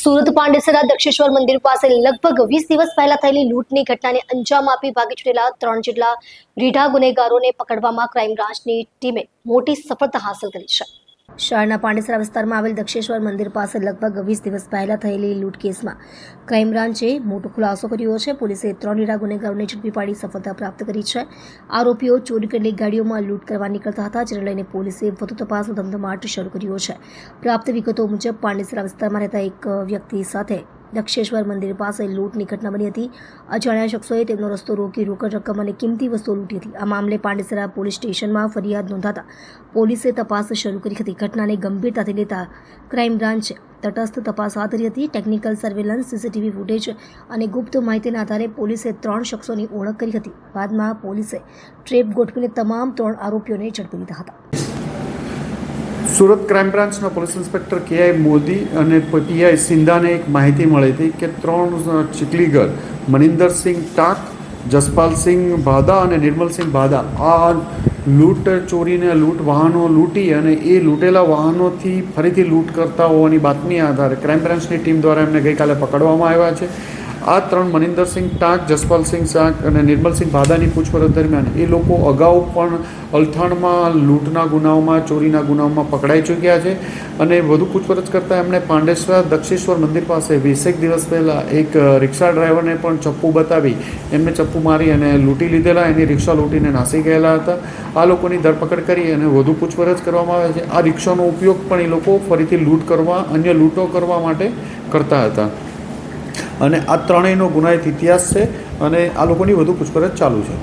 સુરત પાંડેસરા દક્ષેશ્વર મંદિર પાસે લગભગ વીસ દિવસ પહેલા થયેલી લૂંટની ઘટનાને અંજામ આપી ભાગી છૂટેલા ત્રણ જેટલા રીઢા ગુનેગારોને પકડવામાં ક્રાઇમ બ્રાન્ચની ટીમે મોટી સફળતા હાંસલ કરી છે. શહેરના પાંડેસરા વિસ્તારમાં આવેલ દક્ષેશ્વર મંદિર પાસે લગભગ વીસ દિવસ પહેલા થયેલી લૂંટ કેસમાં ક્રાઇમ બ્રાન્ચે મોટો ખુલાસો કર્યો છે. પોલીસે ત્રણ રીઢા ગુનેગારોને ઝડપી પાડી સફળતા પ્રાપ્ત કરી છે. આરોપીઓ ચોરી કરેલી ગાડીઓમાં લૂંટ કરવા નીકળતા હતા, જેને લઈને પોલીસે વધુ તપાસનો ધમધમાટ શરૂ કર્યો છે. પ્રાપ્ત વિગતો મુજબ, પાંડેસરા વિસ્તારમાં રહેતા એક વ્યક્તિ સાથે દક્ષેશ્વર મંદિર પાસે લૂંટની ઘટના બની હતી. અજાણ્યા શખ્સોએ તેમનો રસ્તો રોકી રોકડ રકમ અને કિંમતી વસ્તુઓ લૂંટી હતી. આ મામલે પાંડેસરા પોલીસ સ્ટેશનમાં ફરિયાદ નોંધાતા પોલીસે તપાસ શરૂ કરી હતી. ઘટનાને ગંભીરતાથી લેતા ક્રાઇમ બ્રાન્ચે તટસ્થ તપાસ હાથ ધરી હતી. ટેકનિકલ સર્વેલન્સ, સીસીટીવી ફૂટેજ અને ગુપ્ત માહિતીના આધારે પોલીસે ત્રણ શખ્સોની ઓળખ કરી હતી. બાદમાં પોલીસે ટ્રેપ ગોઠવીને તમામ ત્રણ આરોપીઓને ઝડપી લીધા હતા. સુરત ક્રાઇમ બ્રાન્ચના police inspector K I Modi અને પીઆઈ સિંધાને એક માહિતી મળી હતી કે ત્રણ ચીકલીગર મનિંદરસિંહ ટાક જસપાલસિંહ ભાદા અને નિર્મલસિંહ ભાદા, આ લૂંટ ચોરીને લૂંટ વાહનો લૂંટી અને એ લૂંટેલા વાહનોથી ફરીથી લૂંટ કરતા હોવાની બાતમી આધારે ક્રાઇમ બ્રાન્ચની ટીમ દ્વારા એમને ગઈકાલે પકડવામાં આવ્યા છે. આ ત્રણ મનિન્દરસિંહ ટાંક, જસપાલસિંહ શાક અને નિર્મલસિંહ ભાદાની પૂછપરછ દરમિયાન એ લોકો અગાઉ પણ અલથાણમાં, લૂંટના ગુનાઓમાં, ચોરીના ગુનાઓમાં પકડાઈ ચૂક્યા છે અને વધુ પૂછપરછ કરતાં એમણે પાંડેશ્વર દક્ષેશ્વર મંદિર પાસે વીસેક દિવસ પહેલાં એક રિક્ષા ડ્રાઈવરને પણ ચપ્પુ બતાવી એમને ચપ્પુ મારી અને લૂંટી લીધેલા. એની રિક્ષા લૂંટીને નાસી ગયેલા હતા. આ લોકોની ધરપકડ કરી અને વધુ પૂછપરછ કરવામાં આવે છે. આ રિક્ષાનો ઉપયોગ પણ એ લોકો ફરીથી લૂંટ કરવા, અન્ય લૂંટો કરવા માટે કરતા હતા. અને આ ત્રણેયનો ગુનાહિત ઇતિહાસ છે અને આ લોકોની વધુ પૂછપરછ ચાલુ છે.